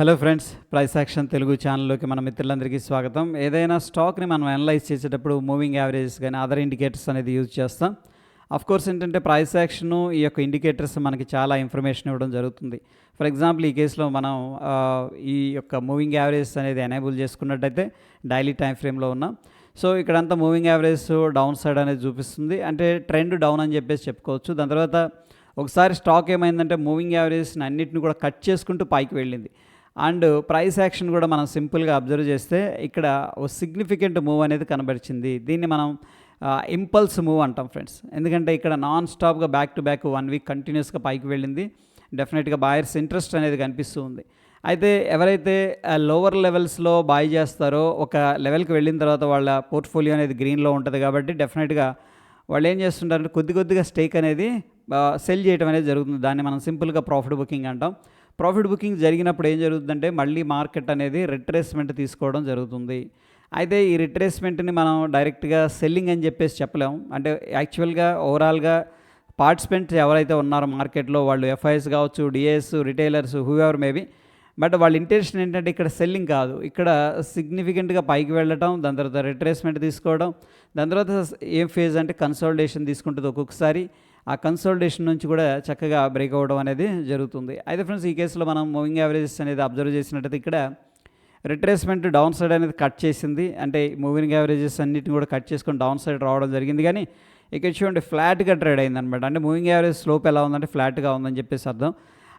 Hello friends price action Telugu ఛానల్లోకి మన మిత్రులందరికీ స్వాగతం. ఏదైనా స్టాక్ని మనం అనలైజ్ చేసేటప్పుడు మూవింగ్ యావరేజెస్ కానీ అదర్ ఇండికేటర్స్ అనేది యూజ్ చేస్తాం. అఫ్ కోర్స్ ఏంటంటే ప్రైస్ యాక్షన్ ఈ యొక్క ఇండికేటర్స్ మనకి చాలా ఇన్ఫర్మేషన్ ఇవ్వడం జరుగుతుంది. ఫర్ ఎగ్జాంపుల్ ఈ కేసులో మనం ఈ యొక్క మూవింగ్ యావరేజ్ అనేది ఎనేబుల్ చేసుకున్నట్టయితే డైలీ టైం ఫ్రేమ్లో ఉన్నాం. సో ఇక్కడంతా మూవింగ్ యావరేజ్ డౌన్ సైడ్ అనేది చూపిస్తుంది. అంటే ట్రెండ్ డౌన్ అని చెప్పేసి చెప్పుకోవచ్చు. దాని తర్వాత ఒకసారి స్టాక్ ఏమైందంటే మూవింగ్ యావరేజ్ని అన్నిటిని కూడా కట్ చేసుకుంటూ పైకి వెళ్ళింది. అండ్ ప్రైస్ యాక్షన్ కూడా మనం సింపుల్గా అబ్జర్వ్ చేస్తే ఇక్కడ ఓ సిగ్నిఫికెంట్ మూవ్ అనేది కనబరిచింది దీన్ని మనం ఇంపల్స్ మూవ్ అంటాం ఫ్రెండ్స్. ఎందుకంటే ఇక్కడ నాన్ స్టాప్గా back to back one week కంటిన్యూస్గా పైకి వెళ్ళింది. డెఫినెట్గా బాయర్స్ ఇంట్రెస్ట్ అనేది కనిపిస్తూ ఉంది. అయితే ఎవరైతే లోవర్ లెవెల్స్లో బాయ్ చేస్తారో ఒక లెవెల్కి వెళ్ళిన తర్వాత వాళ్ళ పోర్ట్ఫోలియో అనేది గ్రీన్లో ఉంటుంది కాబట్టి డెఫినెట్గా వాళ్ళు ఏం చేస్తుంటారంటే కొద్ది కొద్దిగా స్టేక్ అనేది సెల్ చేయడం అనేది జరుగుతుంది. దాన్ని మనం సింపుల్గా ప్రాఫిట్ బుకింగ్ అంటాం. ప్రాఫిట్ బుకింగ్ జరిగినప్పుడు ఏం జరుగుతుందంటే మళ్ళీ మార్కెట్ అనేది రిట్రేస్మెంట్ తీసుకోవడం జరుగుతుంది. అయితే ఈ రిట్రేస్మెంట్ని మనం డైరెక్ట్గా సెల్లింగ్ అని చెప్పేసి చెప్పలేం. అంటే యాక్చువల్గా ఓవరాల్గా పార్టిసిపెంట్స్ ఎవరైతే ఉన్నారో మార్కెట్లో వాళ్ళు ఎఫ్ఐఎస్ కావచ్చు DS retailers whoever maybe but వాళ్ళ ఇంటెన్షన్ ఏంటంటే ఇక్కడ సెల్లింగ్ కాదు. ఇక్కడ సిగ్నిఫికెంట్గా పైకి వెళ్ళటం దాని తర్వాత రిట్రేస్మెంట్ తీసుకోవడం దాని తర్వాత ఏం ఫేజ్ అంటే కన్సల్టేషన్ తీసుకుంటుంది ఒక్కొక్కసారి. ఆ కన్సల్టేషన్ నుంచి కూడా చక్కగా బ్రేక్ అవ్వడం అనేది జరుగుతుంది. అయితే ఫ్రెండ్స్ ఈ కేసులో మనం మూవింగ్ యావరేజెస్ అనేది అబ్జర్వ్ చేసినట్టయితే ఇక్కడ రిట్రేస్మెంట్ డౌన్ సైడ్ అనేది కట్ చేసింది. అంటే మూవింగ్ యావరేజెస్ అన్నిటిని కూడా కట్ చేసుకొని డౌన్ సైడ్ రావడం జరిగింది. కానీ ఇక్కడ చూడండి ఫ్లాట్గా ట్రేడ్ అయింది అనమాట అంటే మూవింగ్ యావరేజ్ స్లోప్ ఎలా ఉందంటే ఫ్లాట్గా ఉందని చెప్పేసి అర్థం.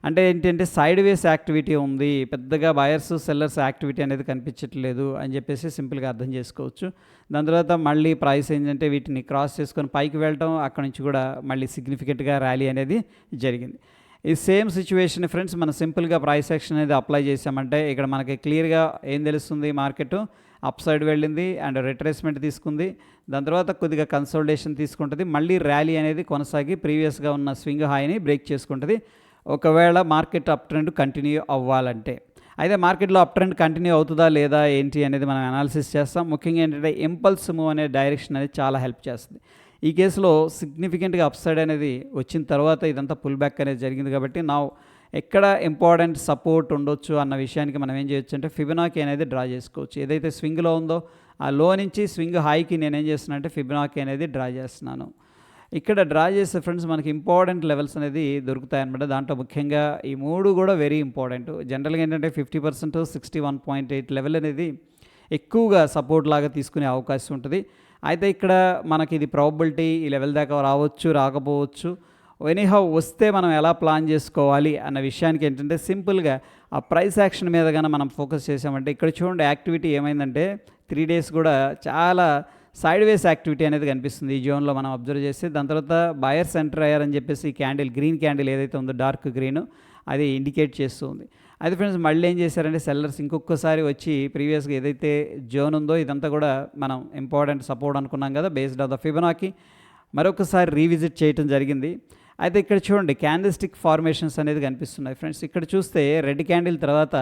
అంటే ఏంటంటే సైడ్ వేస్ యాక్టివిటీ ఉంది. పెద్దగా బయర్స్ సెల్లర్స్ యాక్టివిటీ అనేది కనిపించట్లేదు అని చెప్పేసి సింపుల్గా అర్థం చేసుకోవచ్చు. దాని తర్వాత మళ్ళీ ప్రైస్ ఏంటంటే వీటిని క్రాస్ చేసుకొని పైకి వెళ్ళటం అక్కడ నుంచి కూడా మళ్ళీ సిగ్నిఫికెంట్గా ర్యాలీ అనేది జరిగింది. ఈ సేమ్ సిచ్యువేషన్ ఫ్రెండ్స్ మనం సింపుల్గా ప్రైస్ యాక్షన్ అనేది అప్లై చేసామంటే ఇక్కడ మనకి క్లియర్గా ఏం తెలుస్తుంది మార్కెట్ అప్ సైడ్ వెళ్ళింది అండ్ రిట్రేస్మెంట్ తీసుకుంది. దాని తర్వాత కొద్దిగా కన్సల్టేషన్ తీసుకుంటుంది. మళ్ళీ ర్యాలీ అనేది కొనసాగి ప్రీవియస్గా ఉన్న స్వింగ్ హాయిని బ్రేక్ చేసుకుంటుంది. ఒకవేళ మార్కెట్ అప్ ట్రెండ్ కంటిన్యూ అవ్వాలంటే అయితే మార్కెట్లో అప్ ట్రెండ్ కంటిన్యూ అవుతుందా లేదా ఏంటి అనేది మనం అనాలిసిస్ చేస్తాం. ముఖ్యంగా ఏంటంటే ఇంపల్స్ మూవ్ అనే డైరెక్షన్ అనేది చాలా హెల్ప్ చేస్తుంది. ఈ కేసులో సిగ్నిఫికెంట్గా అప్సైడ్ అనేది వచ్చిన తర్వాత ఇదంతా పుల్ బ్యాక్ అనేది జరిగింది కాబట్టి నా ఎక్కడ ఇంపార్టెంట్ సపోర్ట్ ఉండొచ్చు అన్న విషయానికి మనం ఏం చేయొచ్చు అంటే ఫిబినాకి అనేది డ్రా చేసుకోవచ్చు. ఏదైతే స్వింగ్లో ఉందో ఆ లో నుంచి స్వింగ్ హైకి నేనేం ఏం అంటే ఫిబినాకి అనేది డ్రా చేస్తున్నాను. ఇక్కడ డ్రా చేసే ఫ్రెండ్స్ మనకి ఇంపార్టెంట్ లెవెల్స్ అనేది దొరుకుతాయి అనమాట దాంట్లో ముఖ్యంగా ఈ మూడు కూడా వెరీ ఇంపార్టెంట్ జనరల్గా ఏంటంటే fifty percent sixty one point eight level అనేది ఎక్కువగా సపోర్ట్ లాగా తీసుకునే అవకాశం ఉంటుంది. అయితే ఇక్కడ మనకి ఇది ప్రాబిలిటీ ఈ లెవెల్ దాకా రావచ్చు రాకపోవచ్చు. ఎనీహౌ వస్తే మనం ఎలా ప్లాన్ చేసుకోవాలి అన్న విషయానికి ఏంటంటే సింపుల్గా ఆ ప్రైస్ యాక్షన్ మీద కానీ మనం ఫోకస్ చేసామంటే ఇక్కడ చూడండి యాక్టివిటీ ఏమైందంటే త్రీ డేస్ కూడా చాలా సైడ్ వేస్ యాక్టివిటీ అనేది కనిపిస్తుంది. ఈ జోన్లో మనం అబ్జర్వ్ చేస్తే దాని తర్వాత బయర్స్ ఎంటర్ అయ్యారని చెప్పేసి ఈ క్యాండిల్ గ్రీన్ క్యాండిల్ ఏదైతే ఉందో డార్క్ గ్రీన్ అది ఇండికేట్ చేస్తుంది అయితే ఫ్రెండ్స్ మళ్ళీ ఏం చేశారంటే సెల్లర్స్ ఇంకొకసారి వచ్చి ప్రీవియస్గా ఏదైతే జోన్ ఉందో ఇదంతా కూడా మనం ఇంపార్టెంట్ సపోర్ట్ అనుకున్నాం కదా బేస్డ్ ఆఫ్ ద ఫిబనాకి మరొకసారి రీవిజిట్ చేయటం జరిగింది. అయితే ఇక్కడ చూడండి క్యాండిల్స్టిక్ ఫార్మేషన్స్ అనేది కనిపిస్తున్నాయి. ఫ్రెండ్స్ ఇక్కడ చూస్తే రెడ్ క్యాండిల్ తర్వాత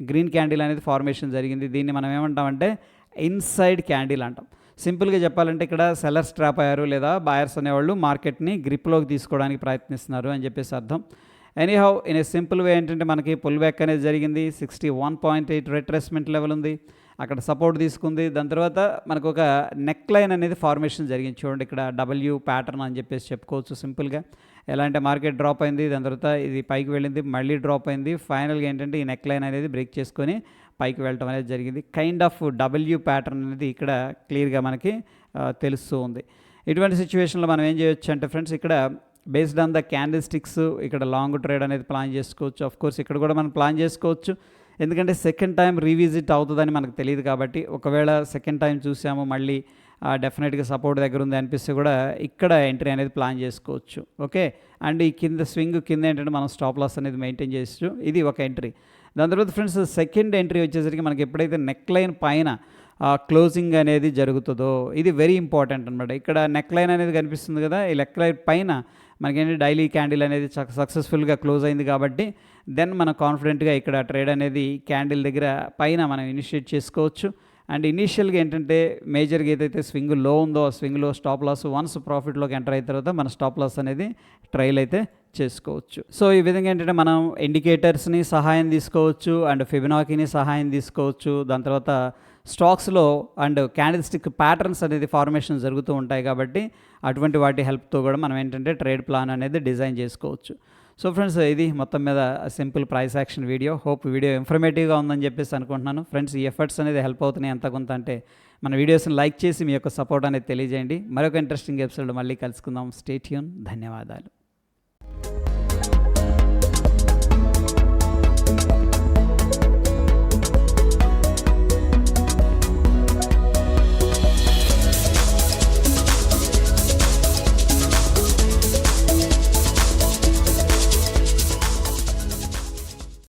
గ్రీన్ క్యాండిల్ అనేది ఫార్మేషన్ జరిగింది. దీన్ని మనం ఏమంటామంటే ఇన్సైడ్ క్యాండిల్ అంటాం. సింపుల్గా చెప్పాలంటే ఇక్కడ సెల్లర్స్ ట్రాప్ అయ్యారు లేదా బాయర్స్ అనేవాళ్ళు మార్కెట్ని గ్రిప్లోకి తీసుకోవడానికి ప్రయత్నిస్తున్నారు అని చెప్పేసి అర్థం. Anyhow in a simple way ఏంటంటే మనకి పుల్ బ్యాక్ అనేది జరిగింది. Sixty one point eight retracement level ఉంది. అక్కడ సపోర్ట్ తీసుకుంది. దాని తర్వాత మనకు ఒక నెక్ లైన్ అనేది ఫార్మేషన్ జరిగింది. చూడండి ఇక్కడ డబ్ల్యూ ప్యాటర్న్ అని చెప్పేసి చెప్పుకోవచ్చు సింపుల్గా. ఎలా అంటే మార్కెట్ డ్రాప్ అయింది? దాని తర్వాత ఇది పైకి వెళ్ళింది. మళ్ళీ డ్రాప్ అయింది. ఫైనల్గా ఏంటంటే ఈ నెక్ లైన్ అనేది బ్రేక్ చేసుకొని పైకి వెళ్ళటం అనేది జరిగింది. కైండ్ ఆఫ్ డబ్ల్యూ ప్యాటర్న్ అనేది ఇక్కడ క్లియర్గా మనకి తెలుస్తూ ఉంది. ఇటువంటి సిచ్యువేషన్లో మనం ఏం చేయొచ్చు అంటే ఫ్రెండ్స్ ఇక్కడ based on the candlesticks ఇక్కడ లాంగ్ ట్రేడ్ అనేది ప్లాన్ చేసుకోవచ్చు. ఆఫ్ కోర్స్ ఇక్కడ కూడా మనం ప్లాన్ చేసుకోవచ్చు. ఎందుకంటే సెకండ్ టైం రీవిజిట్ అవుతుందని మనకు తెలియదు కాబట్టి ఒకవేళ సెకండ్ టైం చూసాము మళ్ళీ డెఫినెట్గా సపోర్ట్ దగ్గర ఉంది అనిపిస్తే కూడా ఇక్కడ ఎంట్రీ అనేది ప్లాన్ చేసుకోవచ్చు. ఓకే? అండ్ ఈ కింద స్వింగ్ కింద ఏంటంటే మనం స్టాప్ లాస్ అనేది మెయింటైన్ చేయొచ్చు. ఇది ఒక ఎంట్రీ. దాని తర్వాత ఫ్రెండ్స్ సెకండ్ ఎంట్రీ వచ్చేసరికి మనకి ఎప్పుడైతే నెక్ లైన్ పైన క్లోజింగ్ అనేది జరుగుతుందో ఇది వెరీ ఇంపార్టెంట్ అనమాట ఇక్కడ నెక్ లైన్ అనేది కనిపిస్తుంది కదా ఈ నెక్ లైన్ పైన మనకేంటి డైలీ క్యాండిల్ అనేది సక్సెస్ఫుల్గా క్లోజ్ అయింది కాబట్టి దెన్ మనం కాన్ఫిడెంట్గా ఇక్కడ ట్రేడ్ అనేది క్యాండిల్ దగ్గర పైన మనం ఇనిషియేట్ చేసుకోవచ్చు. అండ్ ఇనీషియల్గా ఏంటంటే మేజర్గా ఏదైతే స్వింగ్లో ఉందో ఆ స్వింగ్లో స్టాప్ లాస్ వన్స్ ప్రాఫిట్లోకి ఎంటర్ అయిన తర్వాత మన స్టాప్ లాస్ అనేది ట్రైల్ అయితే చేసుకోవచ్చు. సో ఈ విధంగా ఏంటంటే మనం ఇండికేటర్స్ని సహాయం తీసుకోవచ్చు అండ్ ఫిబినాకిని సహాయం తీసుకోవచ్చు. దాని తర్వాత స్టాక్స్లో అండ్ క్యాండిల్స్టిక్ ప్యాటర్న్స్ అనేది ఫార్మేషన్ జరుగుతూ ఉంటాయి కాబట్టి అటువంటి వాటి హెల్ప్తో కూడా మనం ఏంటంటే ట్రేడ్ ప్లాన్ అనేది డిజైన్ చేసుకోవచ్చు. సో ఫ్రెండ్స్ ఇది మొత్తం మీద simple price action video hope video ఇన్ఫర్మేటివ్గా ఉందని చెప్పేసి అనుకుంటున్నాను. ఫ్రెండ్స్ ఈ ఎఫర్ట్స్ అనేది హెల్ప్ అవుతున్నాయి ఎంత కొంత అంటే మన వీడియోస్ని లైక్ చేసి మీ యొక్క సపోర్ట్ అనేది తెలియజేయండి. మరొక ఇంట్రెస్టింగ్ ఎపిసోడ్ మళ్ళీ కలుసుకుందాం. స్టేట్యూన్ ధన్యవాదాలు.